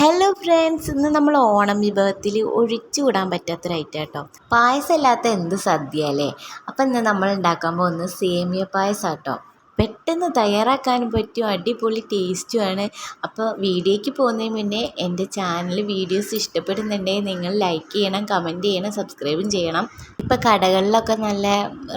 Hello friends ഇന്ന് നമ്മൾ ഓണം വിഭവത്തിൽ ഒഴിച്ചുകൂടാൻ പറ്റാത്തൊരു കേട്ടോ പായസം എന്ത് സദ്യ അല്ലേ? അപ്പം ഇന്ന് നമ്മൾ ഉണ്ടാക്കാൻ പോകുന്നത് സേമിയ പായസം കേട്ടോ പെട്ടെന്ന് തയ്യാറാക്കാനും പറ്റും അടിപൊളി ടേസ്റ്റുമാണ്. അപ്പോൾ വീഡിയോയ്ക്ക് പോകുന്നതിന് മുന്നേ എന്റെ ചാനൽ വീഡിയോസ് ഇഷ്ടപ്പെടുന്നുണ്ടെങ്കിൽ നിങ്ങൾ ലൈക്ക് ചെയ്യണം കമന്റ് ചെയ്യണം സബ്സ്ക്രൈബും ചെയ്യണം. ഇപ്പോൾ കടകളിലൊക്കെ നല്ല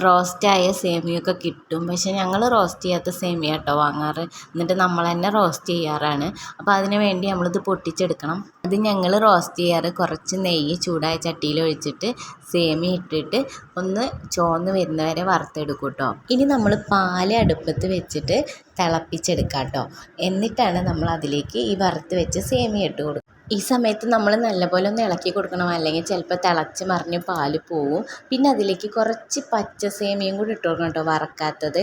റോസ്റ്റായ സേമിയൊക്കെ കിട്ടും. പക്ഷെ ഞങ്ങൾ റോസ്റ്റ് ചെയ്യാത്ത സേമിയ കേട്ടോ വാങ്ങാറ്. എന്നിട്ട് നമ്മൾ തന്നെ റോസ്റ്റ് ചെയ്യാറാണ്. അപ്പോൾ അതിന് വേണ്ടി നമ്മളിത് പൊട്ടിച്ചെടുക്കണം. അത് ഞങ്ങൾ റോസ്റ്റ് ചെയ്യാറ്. കുറച്ച് നെയ്യ് ചൂടായ ചട്ടിയിൽ ഒഴിച്ചിട്ട് സേമിയ ഇട്ടിട്ട് ഒന്ന് ചോന്ന് വരുന്നവരെ വറുത്തെടുക്കും കേട്ടോ. ഇനി നമ്മൾ പാൽ അടുപ്പത്ത് വെച്ചിട്ട് തിളപ്പിച്ചെടുക്കാം കേട്ടോ എന്നിട്ടാണ് നമ്മൾ അതിലേക്ക് ഈ വറുത്ത് വെച്ച് സേമിയ ഇട്ട് കൊടുക്കുക ഈ സമയത്ത് നമ്മൾ നല്ലപോലെ ഒന്ന് ഇളക്കി കൊടുക്കണം. അല്ലെങ്കിൽ ചിലപ്പോൾ തിളച്ച് മറിഞ്ഞ് പാൽ പോവും. പിന്നെ അതിലേക്ക് കുറച്ച് പച്ച സേമിയയും കൂടി ഇട്ട് കൊടുക്കണം കേട്ടോ വറക്കാത്തത്.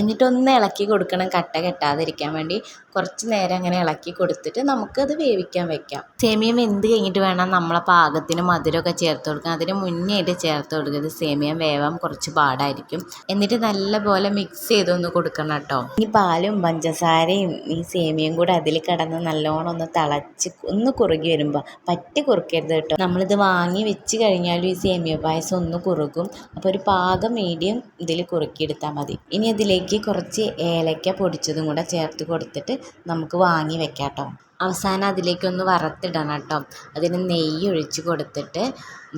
എന്നിട്ടൊന്ന് ഇളക്കി കൊടുക്കണം കട്ട കെട്ടാതിരിക്കാൻ വേണ്ടി. കുറച്ച് നേരം അങ്ങനെ ഇളക്കി കൊടുത്തിട്ട് നമുക്കത് വേവിക്കാൻ വെക്കാം. സേമിയ വെന്ത് കഴിഞ്ഞിട്ട് വേണം നമ്മളെ പാകത്തിന് മധുരമൊക്കെ ചേർത്ത് കൊടുക്കാൻ. അതിന് മുന്നേ ആയിട്ട് ചേർത്ത് കൊടുക്കരുത്. സേമിയ വേവാൻ കുറച്ച് പാടായിരിക്കും. എന്നിട്ട് നല്ലപോലെ മിക്സ് ചെയ്തൊന്ന് കൊടുക്കണം കേട്ടോ. ഈ പാലും പഞ്ചസാരയും ഈ സേമിയയും കൂടെ അതിൽ കിടന്ന് നല്ലോണം ഒന്ന് തിളച്ച് ഒന്ന് കുറുകി വരുമ്പോൾ പറ്റി കുറുക്കരുത് കേട്ടോ. നമ്മളിത് വാങ്ങി വെച്ച് കഴിഞ്ഞാലും ഈ സേമിയ പായസം ഒന്ന് കുറുകും. അപ്പോൾ ഒരു പാകം മീഡിയം ഇതിൽ കുറുക്കിയെടുത്താൽ മതി. ഇനി അതിലേക്ക് കുറച്ച് ഏലക്ക പൊടിച്ചതും കൂടെ ചേർത്ത് കൊടുത്തിട്ട് നമുക്ക് വാങ്ങി വെക്കാം കേട്ടോ. അവസാനം അതിലേക്കൊന്ന് വറുത്തിടണം കേട്ടോ. അതിന് നെയ്യ് ഒഴിച്ച് കൊടുത്തിട്ട്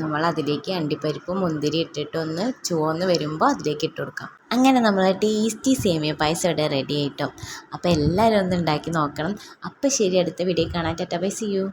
നമ്മൾ അതിലേക്ക് അണ്ടിപ്പരിപ്പ് മുന്തിരി ഇട്ടിട്ട് ഒന്ന് ചുവന്ന് വരുമ്പോൾ അതിലേക്ക് ഇട്ട് കൊടുക്കാം. അങ്ങനെ നമ്മൾ ടേസ്റ്റി സേമിയ പായസം ഇവിടെ റെഡി ആയിട്ടോ അപ്പോൾ എല്ലാവരും ഒന്ന് ഉണ്ടാക്കി നോക്കണം. അപ്പോൾ ശരി അടുത്ത വീഡിയോ കാണാൻ ചേട്ടാ ബൈ സി യു